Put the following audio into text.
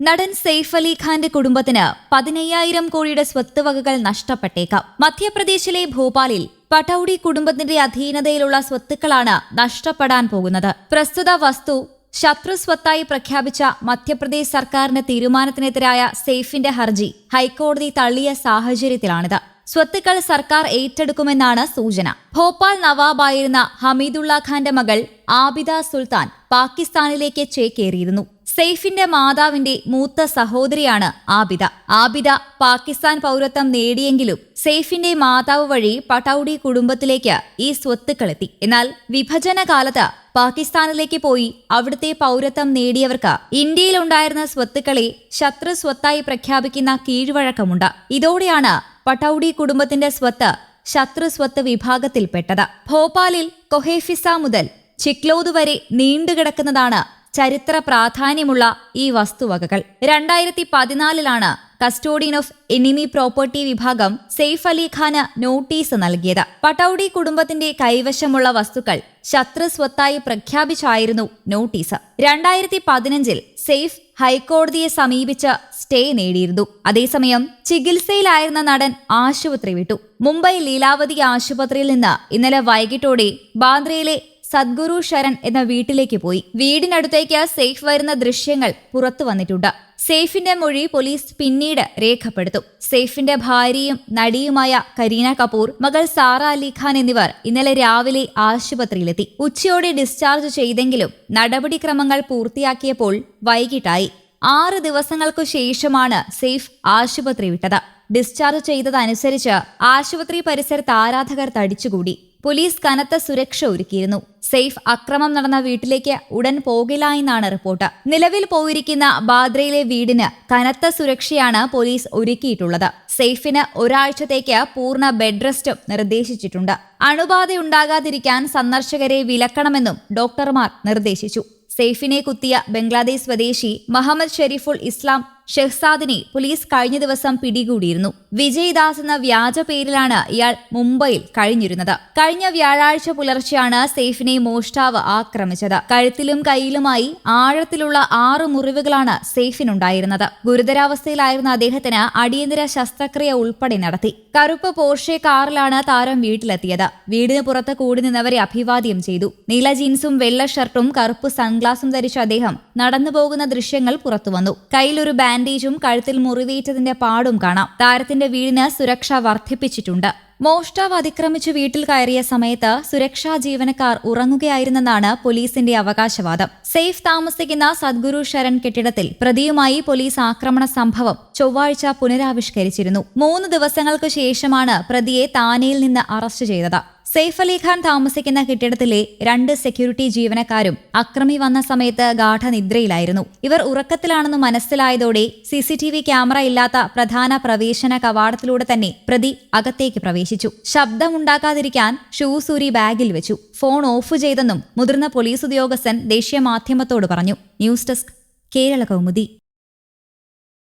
നടൻ സെയ്ഫ് അലി ഖാന്റെ കുടുംബത്തിന് പതിനയ്യായിരം കോടിയുടെ സ്വത്ത് വകകൾ നഷ്ടപ്പെട്ടേക്കാം. മധ്യപ്രദേശിലെ ഭോപ്പാലിൽ പട്ടൌഡി കുടുംബത്തിന്റെ അധീനതയിലുള്ള സ്വത്തുക്കളാണ് നഷ്ടപ്പെടാൻ പോകുന്നത്. പ്രസ്തുത വസ്തു ശത്രു സ്വത്തായി പ്രഖ്യാപിച്ച മധ്യപ്രദേശ് സർക്കാരിന്റെ തീരുമാനത്തിനെതിരായ സെയ്ഫിന്റെ ഹർജി ഹൈക്കോടതി തള്ളിയ സാഹചര്യത്തിലാണിത്. സ്വത്തുക്കൾ സർക്കാർ ഏറ്റെടുക്കുമെന്നാണ് സൂചന. ഭോപ്പാൽ നവാബായിരുന്ന ഹമീദുള്ള ഖാന്റെ മകൾ ആബിദ സുൽത്താൻ പാകിസ്ഥാനിലേക്ക് ചേക്കേറിയിരുന്നു. സെയ്ഫിന്റെ മാതാവിന്റെ മൂത്ത സഹോദരിയാണ് ആബിദ. ആബിദ പാകിസ്ഥാൻ പൗരത്വം നേടിയെങ്കിലും സെയ്ഫിന്റെ മാതാവ് വഴി പട്ടൌഡി കുടുംബത്തിലേക്ക് ഈ സ്വത്തുക്കളെത്തി. എന്നാൽ വിഭജന കാലത്ത് പാകിസ്ഥാനിലേക്ക് പോയി അവിടുത്തെ പൗരത്വം നേടിയവർക്ക് ഇന്ത്യയിലുണ്ടായിരുന്ന സ്വത്തുക്കളെ ശത്രു സ്വത്തായി പ്രഖ്യാപിക്കുന്ന കീഴ്വഴക്കമുണ്ട്. ഇതോടെയാണ് പട്ടൌഡി കുടുംബത്തിന്റെ സ്വത്ത് ശത്രു സ്വത്ത് വിഭാഗത്തിൽപ്പെട്ടത്. ഭോപ്പാലിൽ കൊഹേഫിസ മുതൽ ചിക്ലോദ് വരെ നീണ്ടുകിടക്കുന്നതാണ് ചരിത്ര പ്രാധാന്യമുള്ള ഈ വസ്തുവകകൾ. രണ്ടായിരത്തി പതിനാലിലാണ് കസ്റ്റോഡിയൻ ഓഫ് എനിമി പ്രോപ്പർട്ടി വിഭാഗം സെയ്ഫ് അലി ഖാന് നോട്ടീസ് നൽകിയത്. പട്ടൌഡി കുടുംബത്തിന്റെ കൈവശമുള്ള വസ്തുക്കൾ ശത്രു സ്വത്തായി പ്രഖ്യാപിച്ചായിരുന്നു നോട്ടീസ്. രണ്ടായിരത്തി പതിനഞ്ചിൽ സെയ്ഫ് ഹൈക്കോടതിയെ സമീപിച്ച് സ്റ്റേ നേടിയിരുന്നു. അതേസമയം ചികിത്സയിലായിരുന്ന നടൻ ആശുപത്രി വിട്ടു. മുംബൈ ലീലാവതി ആശുപത്രിയിൽ നിന്ന് ഇന്നലെ വൈകിട്ടോടെ ബാന്ദ്രയിലെ സദ്ഗുരു ശരൺ എന്ന വീട്ടിലേക്ക് പോയി. വീടിനടുത്തേക്ക് സേഫ് വരുന്ന ദൃശ്യങ്ങൾ പുറത്തു വന്നിട്ടുണ്ട്. സേഫിന്റെ മൊഴി പോലീസ് പിന്നീട് രേഖപ്പെടുത്തും. സേഫിന്റെ ഭാര്യയും നടിയുമായ കരീന കപൂർ മകൾ സാറ അലിഖാൻ എന്നിവർ ഇന്നലെ രാവിലെ ആശുപത്രിയിലെത്തി. ഉച്ചയോടെ ഡിസ്ചാർജ് ചെയ്തെങ്കിലും നടപടിക്രമങ്ങൾ പൂർത്തിയാക്കിയപ്പോൾ വൈകിട്ടായി. ആറ് ദിവസങ്ങൾക്കു ശേഷമാണ് സേഫ് ആശുപത്രി വിട്ടത്. ഡിസ്ചാർജ് ചെയ്തതനുസരിച്ച് ആശുപത്രി പരിസരത്ത് ആരാധകർ തടിച്ചുകൂടി. പോലീസ് കനത്ത സുരക്ഷ ഒരുക്കിയിരുന്നു. സെയ്ഫ് അക്രമം നടന്ന വീട്ടിലേക്ക് ഉടൻ പോകില്ല എന്നാണ് റിപ്പോർട്ട്. നിലവിൽ പോയിരിക്കുന്ന ബാദ്രയിലെ വീടിന് കനത്ത സുരക്ഷയാണ് പോലീസ് ഒരുക്കിയിട്ടുള്ളത്. സെയ്ഫിന് ഒരാഴ്ചത്തേക്ക് പൂർണ ബെഡ് റെസ്റ്റും നിർദ്ദേശിച്ചിട്ടുണ്ട്. അണുബാധയുണ്ടാകാതിരിക്കാൻ സന്ദർശകരെ വിലക്കണമെന്നും ഡോക്ടർമാർ നിർദ്ദേശിച്ചു. സെയ്ഫിനെ കുത്തിയ ബംഗ്ലാദേശ് സ്വദേശി മുഹമ്മദ് ഷെരീഫുൾ ഇസ്ലാം ഷെഹ്സാദിനെ പോലീസ് കഴിഞ്ഞ ദിവസം പിടികൂടിയിരുന്നു. വിജയ് ദാസ് എന്ന വ്യാജ പേരിലാണ് ഇയാൾ മുംബൈയിൽ കഴിഞ്ഞിരുന്നത്. കഴിഞ്ഞ വ്യാഴാഴ്ച പുലർച്ചെയാണ് സെയ്ഫിനെ മോഷ്ടാവ് ആക്രമിച്ചത്. കഴുത്തിലും കയ്യിലുമായി ആഴത്തിലുള്ള ആറ് മുറിവുകളാണ് സെയ്ഫിനുണ്ടായിരുന്നത്. ഗുരുതരാവസ്ഥയിലായിരുന്ന അദ്ദേഹത്തിന് അടിയന്തര ശസ്ത്രക്രിയ ഉൾപ്പെടെ നടത്തി. കറുപ്പ് പോർഷെ കാറിലാണ് താരം വീട്ടിലെത്തിയത്. വീടിന് പുറത്ത് കൂടി നിന്നവരെ അഭിവാദ്യം ചെയ്തു. നീല ജീൻസും വെള്ള ഷർട്ടും കറുപ്പ് സൺഗ്ലാസും ധരിച്ച അദ്ദേഹം നടന്നു പോകുന്ന ദൃശ്യങ്ങൾ പുറത്തുവന്നു. കയ്യിലൊരു ബാൻഡേജും കഴുത്തിൽ മുറിവേറ്റതിന്റെ പാടും കാണാം. താരത്തിന്റെ വീടിന് സുരക്ഷ വർദ്ധിപ്പിച്ചിട്ടുണ്ട്. മോഷ്ടാവ് അതിക്രമിച്ചു വീട്ടിൽ കയറിയ സമയത്ത് സുരക്ഷാ ജീവനക്കാർ ഉറങ്ങുകയായിരുന്നെന്നാണ് പോലീസിന്റെ അവകാശവാദം. സേഫ് താമസിക്കുന്ന സദ്ഗുരു ശരൺ കെട്ടിടത്തിൽ പ്രതിയുമായി പോലീസ് ആക്രമണ സംഭവം ചൊവ്വാഴ്ച പുനരാവിഷ്കരിച്ചിരുന്നു. മൂന്ന് ദിവസങ്ങൾക്ക് ശേഷമാണ് പ്രതിയെ താനെയിൽ നിന്ന് അറസ്റ്റ് ചെയ്തത്. സെയ്ഫ് അലി ഖാൻ താമസിക്കുന്ന കെട്ടിടത്തിലെ രണ്ട് സെക്യൂരിറ്റി ജീവനക്കാരും അക്രമി വന്ന സമയത്ത് ഗാഠനിദ്രയിലായിരുന്നു. ഇവർ ഉറക്കത്തിലാണെന്ന് മനസ്സിലായതോടെ C C T V camera ഇല്ലാത്ത പ്രധാന പ്രവേശന കവാടത്തിലൂടെ തന്നെ പ്രതി അകത്തേക്ക് പ്രവേശിച്ചു. ശബ്ദമുണ്ടാക്കാതിരിക്കാൻ ഷൂസൂരി ബാഗിൽ വെച്ചു. ഫോൺ ഓഫ് ചെയ്തെന്നും മുതിർന്ന പോലീസ് ഉദ്യോഗസ്ഥൻ ദേശീയ മാധ്യമത്തോട് പറഞ്ഞു. News desk Kerala Kaumudi.